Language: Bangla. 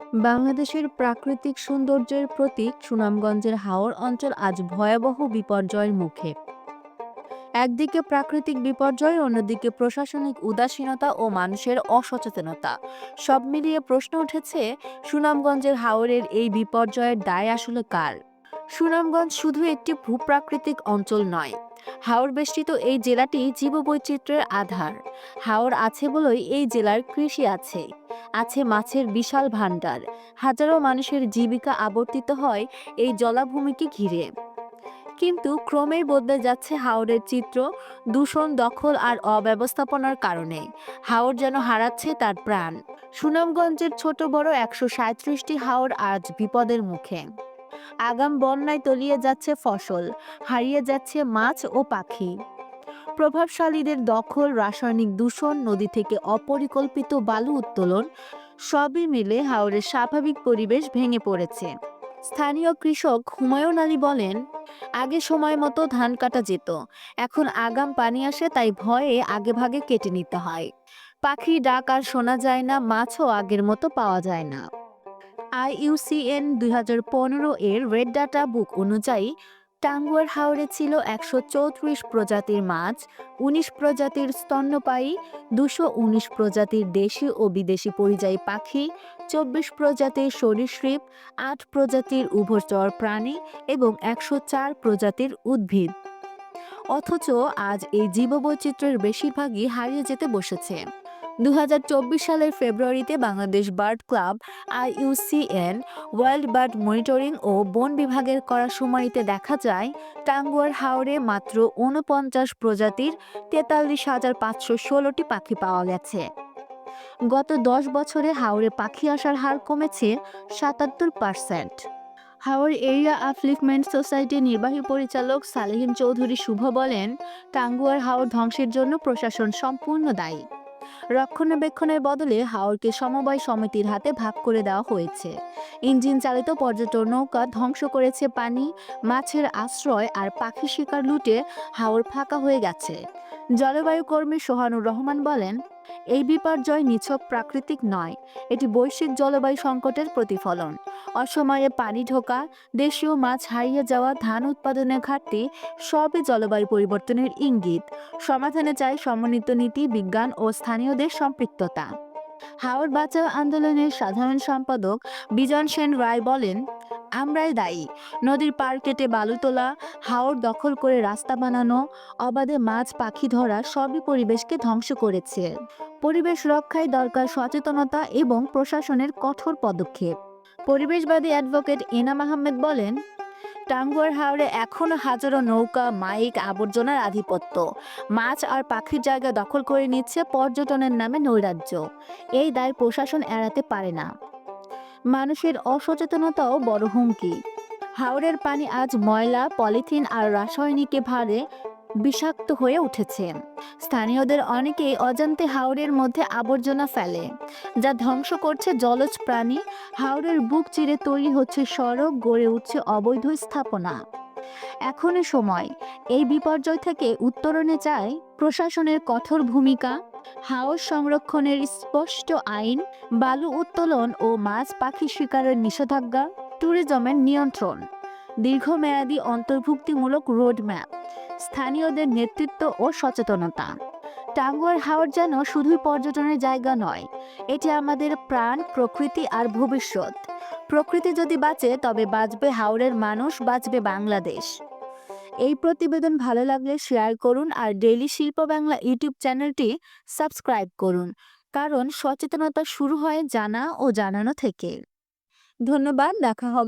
বাংলাদেশের প্রাকৃতিক সৌন্দর্যের প্রতীক সুনামগঞ্জের হাওর অঞ্চল আজ ভয়াবহ বিপর্যয়ের মুখে। একদিকে প্রাকৃতিক বিপর্যয়, অন্যদিকে প্রশাসনিক উদাসীনতা ও মানুষের অসচেতনতা। সব মিলিয়ে প্রশ্ন উঠেছে, সুনামগঞ্জের হাওরের এই বিপর্যয়ের দায় আসলে কার? সুনামগঞ্জ শুধু একটি ভূপ্রাকৃতিক অঞ্চল নয়। হাওর বেষ্টিত এই জেলাটি জীববৈচিত্র্যের আধার। হাওর আছে বলেই এই জেলার কৃষি আছে। আছে মাছের বিশাল ভাণ্ডার। হাজারো মানুষের জীবিকা আবর্তিত হয় এই জলাভূমিকে ঘিরে। কিন্তু ক্রমেই বদলে যাচ্ছে হাওরের চিত্র, দূষণ, দখল আর অব্যবস্থাপনার কারণে। হাওর যেন হারাচ্ছে তার প্রাণ। সুনামগঞ্জের ছোট বড় একশো সাঁত্রিশটি হাওর আজ বিপদের মুখে। আগাম বন্যায় তলিয়ে যাচ্ছে ফসল, হারিয়ে যাচ্ছে মাছ ও পাখি। প্রভাবশালীদের দখল, রাসায়নিক দূষণ, নদী থেকে অপরিকল্পিত বালু উত্তোলন, সবই মিলে হাওরের স্বাভাবিক পরিবেশ ভেঙে পড়েছে। স্থানীয় কৃষক হুমায়ুন আলী বলেন, আগে সময় মতো ধান কাটা যেত, এখন আগাম পানি আসে তাই ভয়ে আগে ভাগে কেটে নিতে হয়। পাখি, ডাক আর শোনা যায় না, মাছও আগের মতো পাওয়া যায় না। আইইউসিএন দুই হাজার পনেরো এর রেড ডাটা বুক অনুযায়ী, টাঙ্গুয়ার হাওরে ছিল একশো চৌত্রিশ প্রজাতির মাছ, উনিশ প্রজাতির স্তন্যপায়ী, দুশো উনিশ প্রজাতির দেশি ও বিদেশি পরিযায়ী পাখি, চব্বিশ প্রজাতির সরীসৃপ, আট প্রজাতির উভচর প্রাণী এবং একশো চার প্রজাতির উদ্ভিদ। অথচ আজ এই জীববৈচিত্র্যের বেশিরভাগই হারিয়ে যেতে বসেছে। দু হাজার চব্বিশ সালের ফেব্রুয়ারিতে Bangladesh bird club, IUCN, world bird monitoring ও বন বিভাগের করা শুমারিতে দেখা যায়, টাঙ্গুয়ার হাওরে মাত্র উনপঞ্চাশ প্রজাতির তেতাল্লিশ হাজার পাঁচশো ষোলোটি পাখি পাওয়া গেছে। গত দশ বছরে হাওরে পাখি আসার হার কমেছে সাতাত্তর পার্সেন্ট। হাওর এরিয়া আপলিফমেন্ট সোসাইটির নির্বাহী পরিচালক সালেহিন চৌধুরী শুভ বলেন, টাঙ্গুয়ার হাওর ধ্বংসের জন্য প্রশাসন সম্পূর্ণ দায়ী। রক্ষণাবেক্ষণের বদলে হাওরকে সমবায় সমিতির হাতে ভাগ করে দেওয়া হয়েছে। ইঞ্জিন চালিত পর্যটন নৌকা ধ্বংস করেছে পানি, মাছের আশ্রয় আর পাখি শিকার লুটে হাওর ফাঁকা হয়ে গেছে। জলবায়ু কর্মী সোহানুর রহমান বলেন এই বিপর্যয় নিছক প্রাকৃতিক নয়। এটি বৈশ্বিক জলবায়ু সংকটের প্রতিফলন। অসময়ে পানি ঢোকা, দেশীয় মাছ হারিয়ে যাওয়া, ধান উৎপাদনের ঘাটতি, সবই জলবায়ু পরিবর্তনের ইঙ্গিত। সমাধানে চাই সমন্বিত নীতি, বিজ্ঞান ও স্থানীয়দের সম্পৃক্ততা। হাওড় বাঁচাও আন্দোলনের সাধারণ সম্পাদক বিজন সেন রায় বলেন আমরাই দায়ী। নদীর পার কেটে বালু তোলা, হাওর দখল করে রাস্তা বানানো, অবাধে মাছ পাখি ধরা সবই পরিবেশকে ধ্বংস করেছে। পরিবেশ রক্ষায় দরকার সচেতনতা এবং প্রশাসনের কঠোর পদক্ষেপ। পরিবেশবাদী অ্যাডভোকেট এনাম আহমেদ বলেন, টাঙ্গুয়ার হাওরে এখনও হাজারো নৌকা, মাইক, আবর্জনার আধিপত্য। মাছ আর পাখির জায়গা দখল করে নিচ্ছে পর্যটনের নামে নৈরাজ্য। এই দায় প্রশাসন এড়াতে পারে না। মানুষের অসচেতনতাও বড় হুমকি। হাওরের পানি আজ ময়লা, পলিথিন আর রাসায়নিকে ভারে বিষাক্ত হয়ে উঠেছে। স্থানীয়দের অনেকেই অজান্তে হাওরের মধ্যে আবর্জনা ফেলে, যা ধ্বংস করছে জলজ প্রাণী। হাওরের বুক চিরে তৈরি হচ্ছে সড়ক, গড়ে উঠছে অবৈধ স্থাপনা। এখনই সময়। এই বিপর্যয় থেকে উত্তরণে চায় প্রশাসনের কঠোর ভূমিকা। হাওর সংরক্ষণের স্পষ্ট আইন, বালু উত্তোলন ও মাছ পাখি শিকারের নিষেধাজ্ঞা, ট্যুরিজমের নিয়ন্ত্রণ, দীর্ঘমেয়াদী অন্তর্ভুক্তিমূলক রোডম্যাপ, স্থানীয়দের নেতৃত্ব ও সচেতনতা। টাঙ্গুয়ার হাওর যেন শুধুই পর্যটনের জায়গা নয়, এটি আমাদের প্রাণ, প্রকৃতি আর ভবিষ্যৎ। প্রকৃতি যদি বাঁচে, তবে বাঁচবে হাওরের মানুষ, বাঁচবে বাংলাদেশ। এই প্রতিবেদন ভালো লাগলে শেয়ার করুন আর ডেইলি শিল্প বাংলা ইউটিউব চ্যানেলটি সাবস্ক্রাইব করুন। কারণ সচেতনতা শুরু হয় জানা ও জানানো থেকে। ধন্যবাদ, দেখা হবে।